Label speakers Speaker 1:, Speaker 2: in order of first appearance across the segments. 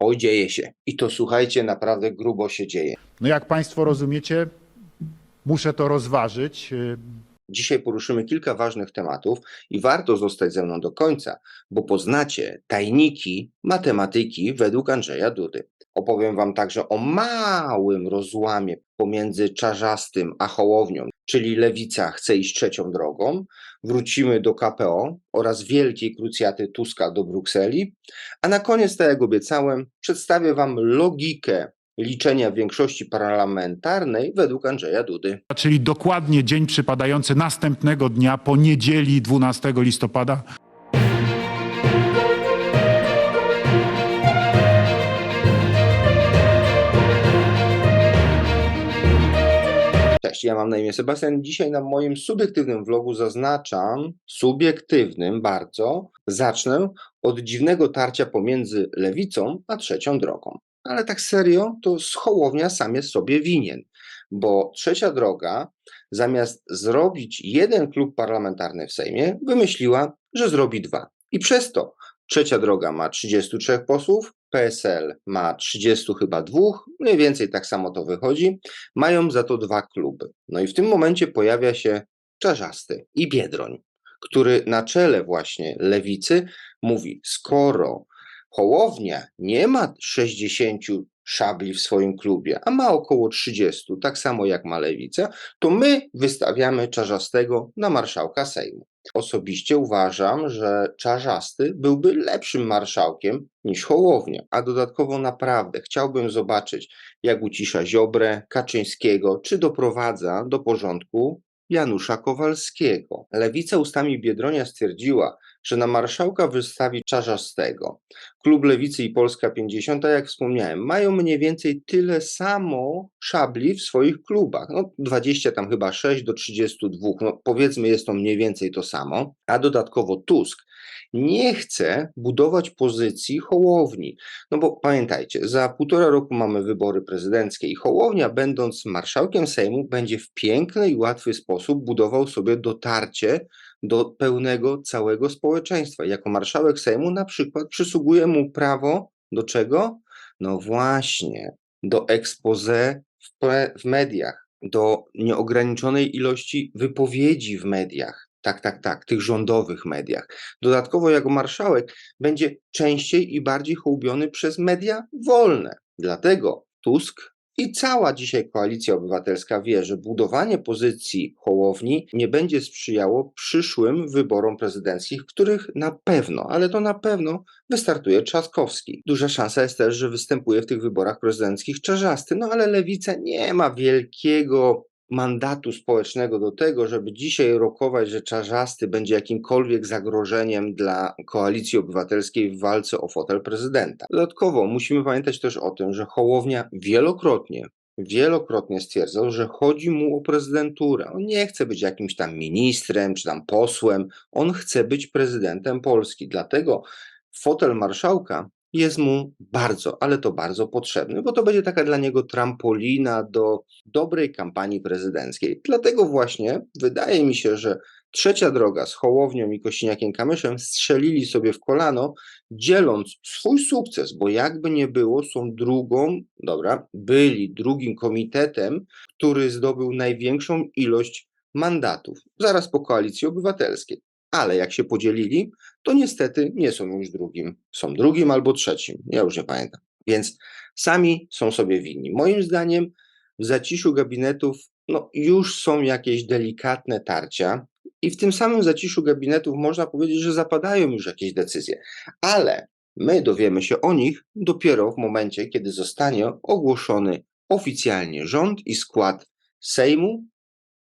Speaker 1: Oj, dzieje się. I to słuchajcie, naprawdę grubo się dzieje.
Speaker 2: No jak Państwo rozumiecie, muszę to rozważyć. Y,
Speaker 1: Dzisiaj poruszymy kilka ważnych tematów i warto zostać ze mną do końca, bo poznacie tajniki matematyki według Andrzeja Dudy. Opowiem Wam także o małym rozłamie pomiędzy Czarzastym a Hołownią, czyli Lewica chce iść trzecią drogą. Wrócimy do KPO oraz wielkiej krucjaty Tuska do Brukseli. A na koniec, tak jak obiecałem, przedstawię Wam logikę liczenia większości parlamentarnej według Andrzeja Dudy.
Speaker 2: Czyli dokładnie dzień przypadający następnego dnia po niedzieli 12 listopada.
Speaker 1: Cześć, ja mam na imię Sebastian. Dzisiaj na moim subiektywnym vlogu zaznaczam, subiektywnym bardzo, zacznę od dziwnego tarcia pomiędzy lewicą a trzecią drogą. Ale tak serio, to z Hołownia sam jest sobie winien, bo trzecia droga zamiast zrobić jeden klub parlamentarny w Sejmie, wymyśliła, że zrobi dwa. I przez to trzecia droga ma 33 posłów, PSL ma 30 chyba dwóch, mniej więcej tak samo to wychodzi mają za to dwa kluby. No i w tym momencie pojawia się Czarzasty i Biedroń, który na czele właśnie lewicy mówi, skoro Hołownia nie ma 60 szabli w swoim klubie, a ma około 30, tak samo jak ma lewica, to my wystawiamy Czarzastego na marszałka Sejmu. Osobiście uważam, że Czarzasty byłby lepszym marszałkiem niż Hołownia, a dodatkowo naprawdę chciałbym zobaczyć, jak ucisza Ziobrę, Kaczyńskiego, czy doprowadza do porządku Janusza Kowalskiego. Lewica ustami Biedronia stwierdziła, że na marszałka wystawi Czarzastego. Klub Lewicy i Polska 50, tak jak wspomniałem, mają mniej więcej tyle samo szabli w swoich klubach. No 20 tam chyba 6 do 32, no powiedzmy jest to mniej więcej to samo, a dodatkowo Tusk nie chce budować pozycji Hołowni. No bo pamiętajcie, za półtora roku mamy wybory prezydenckie i Hołownia, będąc marszałkiem Sejmu, będzie w piękny i łatwy sposób budował sobie dotarcie do pełnego całego społeczeństwa. Jako marszałek Sejmu na przykład przysługuje mu prawo do czego? No właśnie, do expose w, w mediach, do nieograniczonej ilości wypowiedzi w mediach. Tak, tak, tak, tych rządowych mediach. Dodatkowo, jako marszałek, będzie częściej i bardziej hołubiony przez media wolne. Dlatego Tusk i cała dzisiaj koalicja obywatelska wie, że budowanie pozycji Hołowni nie będzie sprzyjało przyszłym wyborom prezydenckich, których na pewno, ale to na pewno wystartuje Trzaskowski. Duża szansa jest też, że występuje w tych wyborach prezydenckich Czarzasty, no ale lewica nie ma wielkiego mandatu społecznego do tego, żeby dzisiaj rokować, że Czarzasty będzie jakimkolwiek zagrożeniem dla koalicji obywatelskiej w walce o fotel prezydenta. Dodatkowo musimy pamiętać też o tym, że Hołownia wielokrotnie wielokrotnie stwierdzał, że chodzi mu o prezydenturę. On nie chce być jakimś tam ministrem czy tam posłem, on chce być prezydentem Polski. Dlatego fotel marszałka jest mu bardzo, ale to bardzo potrzebny, bo to będzie taka dla niego trampolina do dobrej kampanii prezydenckiej. Dlatego właśnie wydaje mi się, że trzecia droga z Hołownią i Kośniakiem-Kamyszem strzelili sobie w kolano, dzieląc swój sukces, bo jakby nie było, są drugą, dobra, byli drugim komitetem, który zdobył największą ilość mandatów, zaraz po koalicji obywatelskiej. Ale jak się podzielili, to niestety nie są już drugim. Są drugim albo trzecim. Ja już nie pamiętam. Więc sami są sobie winni. Moim zdaniem w zaciszu gabinetów no, już są jakieś delikatne tarcia. I w tym samym zaciszu gabinetów można powiedzieć, że zapadają już jakieś decyzje. Ale my dowiemy się o nich dopiero w momencie, kiedy zostanie ogłoszony oficjalnie rząd i skład Sejmu,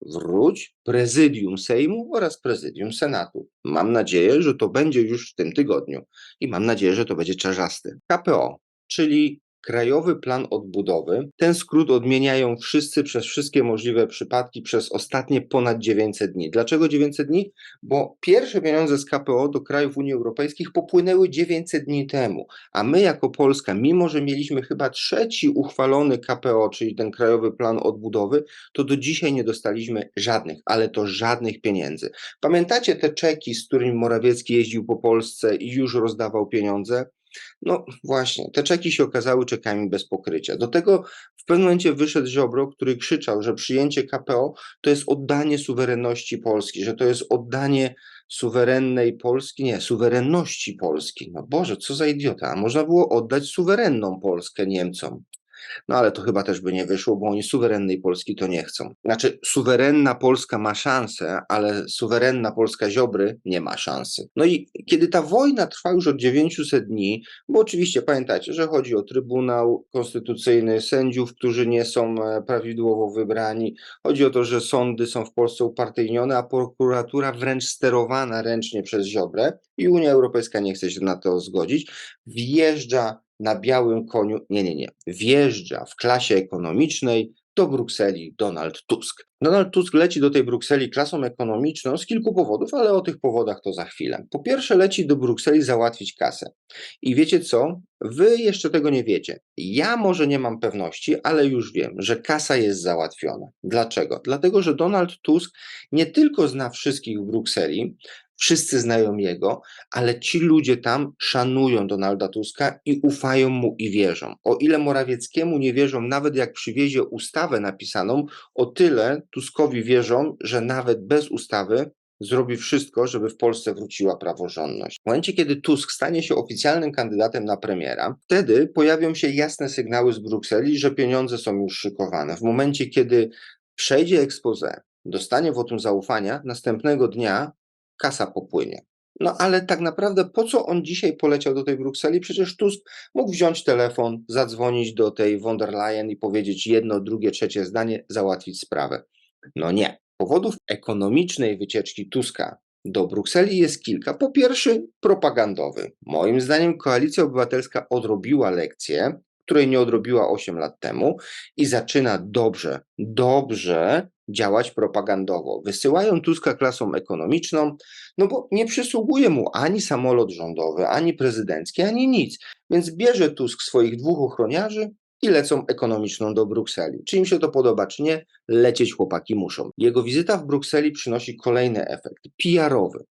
Speaker 1: wróć, prezydium Sejmu oraz prezydium Senatu. Mam nadzieję, że to będzie już w tym tygodniu i mam nadzieję, że to będzie czarzasty. KPO, czyli Krajowy Plan Odbudowy. Ten skrót odmieniają wszyscy przez wszystkie możliwe przypadki przez ostatnie ponad 900 dni. Dlaczego 900 dni? Bo pierwsze pieniądze z KPO do krajów Unii Europejskiej popłynęły 900 dni temu, a my jako Polska, mimo że mieliśmy chyba trzeci uchwalony KPO, czyli ten Krajowy Plan Odbudowy, to do dzisiaj nie dostaliśmy żadnych, ale to żadnych pieniędzy. Pamiętacie te czeki, z którymi Morawiecki jeździł po Polsce i już rozdawał pieniądze? No właśnie, te czeki się okazały czekami bez pokrycia. Do tego w pewnym momencie wyszedł Ziobro, który krzyczał, że przyjęcie KPO to jest oddanie suwerenności Polski, że to jest oddanie suwerennej Polski, nie, suwerenności Polski. No Boże, co za idiota, a można było oddać suwerenną Polskę Niemcom. No ale to chyba też by nie wyszło, bo oni suwerennej Polski to nie chcą. Znaczy, suwerenna Polska ma szansę, ale suwerenna Polska Ziobry nie ma szansy. No i kiedy ta wojna trwa już od 900 dni, bo oczywiście pamiętajcie, że chodzi o Trybunał Konstytucyjny, sędziów, którzy nie są e, prawidłowo wybrani, chodzi o to, że sądy są w Polsce upartyjnione, a prokuratura wręcz sterowana ręcznie przez Ziobrę i Unia Europejska nie chce się na to zgodzić, wjeżdża na białym koniu, nie, nie, nie, wjeżdża w klasie ekonomicznej do Brukseli Donald Tusk. Donald Tusk leci do tej Brukseli klasą ekonomiczną z kilku powodów, ale o tych powodach to za chwilę. Po pierwsze, leci do Brukseli załatwić kasę. I wiecie co? Wy jeszcze tego nie wiecie. Ja może nie mam pewności, ale już wiem, że kasa jest załatwiona. Dlaczego? Dlatego, że Donald Tusk nie tylko zna wszystkich w Brukseli, wszyscy znają jego, ale ci ludzie tam szanują Donalda Tuska i ufają mu i wierzą. O ile Morawieckiemu nie wierzą, nawet jak przywiezie ustawę napisaną, o tyle Tuskowi wierzą, że nawet bez ustawy zrobi wszystko, żeby w Polsce wróciła praworządność. W momencie, kiedy Tusk stanie się oficjalnym kandydatem na premiera, wtedy pojawią się jasne sygnały z Brukseli, że pieniądze są już szykowane. W momencie, kiedy przejdzie expose, dostanie wotum zaufania, następnego dnia kasa popłynie. No ale tak naprawdę po co on dzisiaj poleciał do tej Brukseli? Przecież Tusk mógł wziąć telefon, zadzwonić do tej von der Leyen i powiedzieć jedno, drugie, trzecie zdanie, załatwić sprawę. No nie. Powodów ekonomicznej wycieczki Tuska do Brukseli jest kilka. Po pierwsze, propagandowy. Moim zdaniem Koalicja Obywatelska odrobiła lekcję, której nie odrobiła 8 lat temu i zaczyna dobrze, dobrze działać propagandowo. Wysyłają Tuska klasą ekonomiczną, no bo nie przysługuje mu ani samolot rządowy, ani prezydencki, ani nic. Więc bierze Tusk swoich dwóch ochroniarzy i lecą ekonomiczną do Brukseli. Czy im się to podoba, czy nie, lecieć chłopaki muszą. Jego wizyta w Brukseli przynosi kolejny efekt PR-owy.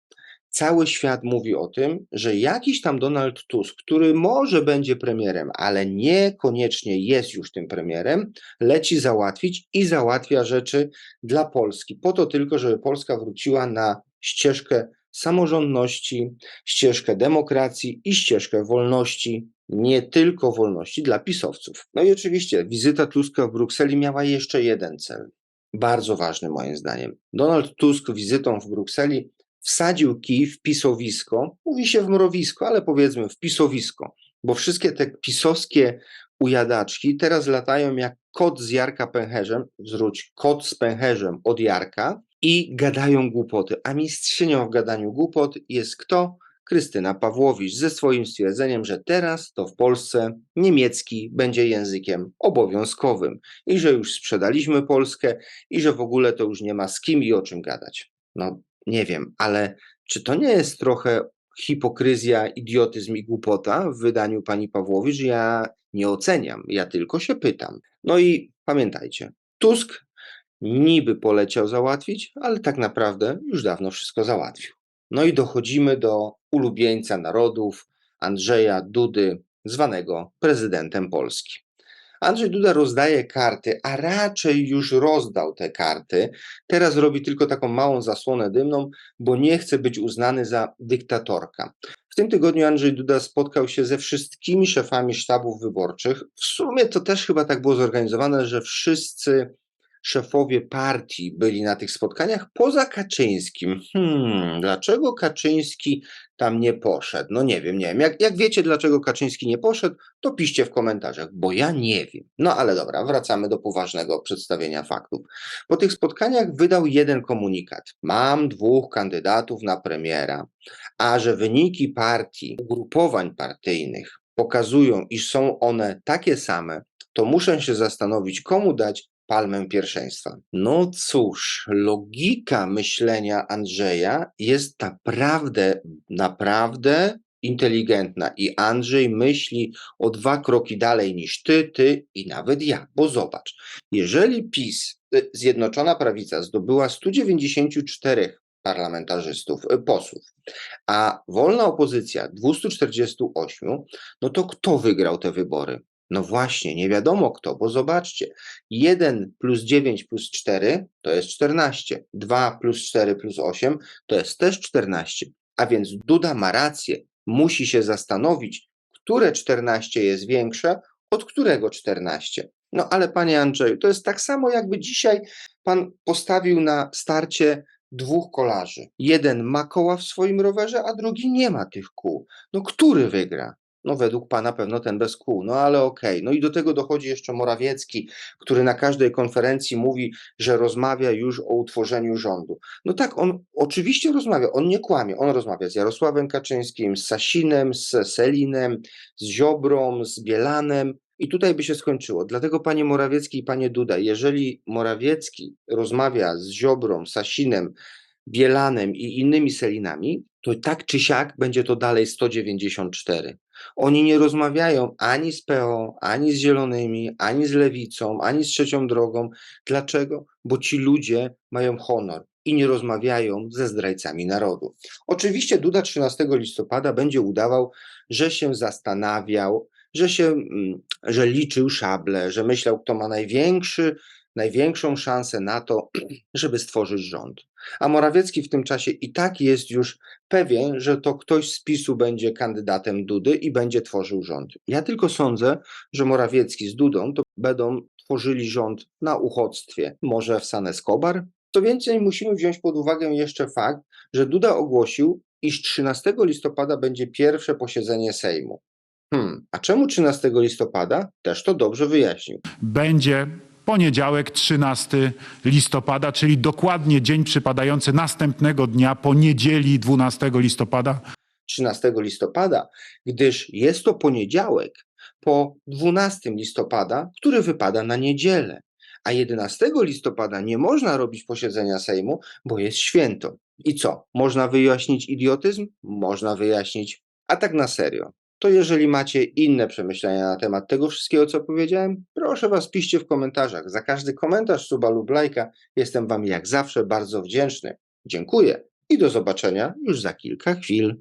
Speaker 1: Cały świat mówi o tym, że jakiś tam Donald Tusk, który może będzie premierem, ale niekoniecznie jest już tym premierem, leci załatwić i załatwia rzeczy dla Polski, po to tylko, żeby Polska wróciła na ścieżkę samorządności, ścieżkę demokracji i ścieżkę wolności, nie tylko wolności dla pisowców. No i oczywiście wizyta Tuska w Brukseli miała jeszcze jeden cel, bardzo ważny moim zdaniem. Donald Tusk wizytą w Brukseli wsadził kij w pisowisko, mówi się w mrowisko, ale powiedzmy w pisowisko, bo wszystkie te pisowskie ujadaczki teraz latają jak kot z Jarka pęcherzem, zwróć, kot z pęcherzem od Jarka i gadają głupoty, a mistrzynią w gadaniu głupot jest kto? Krystyna Pawłowicz ze swoim stwierdzeniem, że teraz to w Polsce niemiecki będzie językiem obowiązkowym i że już sprzedaliśmy Polskę i że w ogóle to już nie ma z kim i o czym gadać. No nie wiem, ale czy to nie jest trochę hipokryzja, idiotyzm i głupota w wydaniu pani Pawłowicz? Ja nie oceniam, ja tylko się pytam. No i pamiętajcie, Tusk niby poleciał załatwić, ale tak naprawdę już dawno wszystko załatwił. No i dochodzimy do ulubieńca narodów, Andrzeja Dudy, zwanego prezydentem Polski. Andrzej Duda rozdaje karty, a raczej już rozdał te karty. Teraz robi tylko taką małą zasłonę dymną, bo nie chce być uznany za dyktatorka. W tym tygodniu Andrzej Duda spotkał się ze wszystkimi szefami sztabów wyborczych. W sumie to też chyba tak było zorganizowane, że wszyscy szefowie partii byli na tych spotkaniach poza Kaczyńskim. Hmm, dlaczego Kaczyński tam nie poszedł? No nie wiem, nie wiem. Jak, jak wiecie, dlaczego Kaczyński nie poszedł, to piszcie w komentarzach, bo ja nie wiem. No ale dobra, wracamy do poważnego przedstawienia faktów. Po tych spotkaniach wydał jeden komunikat. Mam dwóch kandydatów na premiera, a że wyniki partii, ugrupowań partyjnych pokazują, iż są one takie same, to muszę się zastanowić, komu dać palmę pierwszeństwa. No cóż, logika myślenia Andrzeja jest naprawdę, naprawdę inteligentna i Andrzej myśli o dwa kroki dalej niż ty, ty i nawet ja, bo zobacz, jeżeli PiS, y, Zjednoczona Prawica zdobyła 194 parlamentarzystów, y, posłów. A wolna opozycja 248, no to kto wygrał te wybory? No właśnie, nie wiadomo kto, bo zobaczcie, 1 plus 9 plus 4 to jest 14, 2 plus 4 plus 8 to jest też 14. A więc Duda ma rację, musi się zastanowić, które 14 jest większe, od którego 14. No ale panie Andrzeju, to jest tak samo jakby dzisiaj pan postawił na starcie dwóch kolarzy. Jeden ma koła w swoim rowerze, a drugi nie ma tych kół. No który wygra? No według pana pewno ten bez kół, no ale okej. No i do tego dochodzi jeszcze Morawiecki, który na każdej konferencji mówi, że rozmawia już o utworzeniu rządu. No tak, on oczywiście rozmawia, on nie kłamie. On rozmawia z Jarosławem Kaczyńskim, z Sasinem, z Selinem, z Ziobrą, z Bielanem. I tutaj by się skończyło. Dlatego, panie Morawiecki i panie Duda, jeżeli Morawiecki rozmawia z Ziobrą, Sasinem, Bielanem i innymi Selinami, to tak czy siak będzie to dalej 194. Oni nie rozmawiają ani z PO, ani z Zielonymi, ani z Lewicą, ani z Trzecią Drogą. Dlaczego? Bo ci ludzie mają honor i nie rozmawiają ze zdrajcami narodu. Oczywiście Duda 13 listopada będzie udawał, że się zastanawiał, że się, mm, że liczył szable, że myślał, kto ma największy, największą szansę na to, żeby stworzyć rząd. A Morawiecki w tym czasie i tak jest już pewien, że to ktoś z PiSu będzie kandydatem Dudy i będzie tworzył rząd. Ja tylko sądzę, że Morawiecki z Dudą to będą tworzyli rząd na uchodźstwie, może w San Escobar. Co więcej, musimy wziąć pod uwagę jeszcze fakt, że Duda ogłosił, iż 13 listopada będzie pierwsze posiedzenie Sejmu. Hmm, a czemu 13 listopada? Też to dobrze wyjaśnił.
Speaker 2: Będzie poniedziałek 13 listopada, czyli dokładnie dzień przypadający następnego dnia po niedzieli 12 listopada.
Speaker 1: 13 listopada, gdyż jest to poniedziałek po 12 listopada, który wypada na niedzielę. A 11 listopada nie można robić posiedzenia Sejmu, bo jest święto. I co? Można wyjaśnić idiotyzm? Można wyjaśnić. A tak na serio. To jeżeli macie inne przemyślenia na temat tego wszystkiego, co powiedziałem, proszę Was piszcie w komentarzach. Za każdy komentarz, suba lub lajka jestem Wam jak zawsze bardzo wdzięczny. Dziękuję i do zobaczenia już za kilka chwil.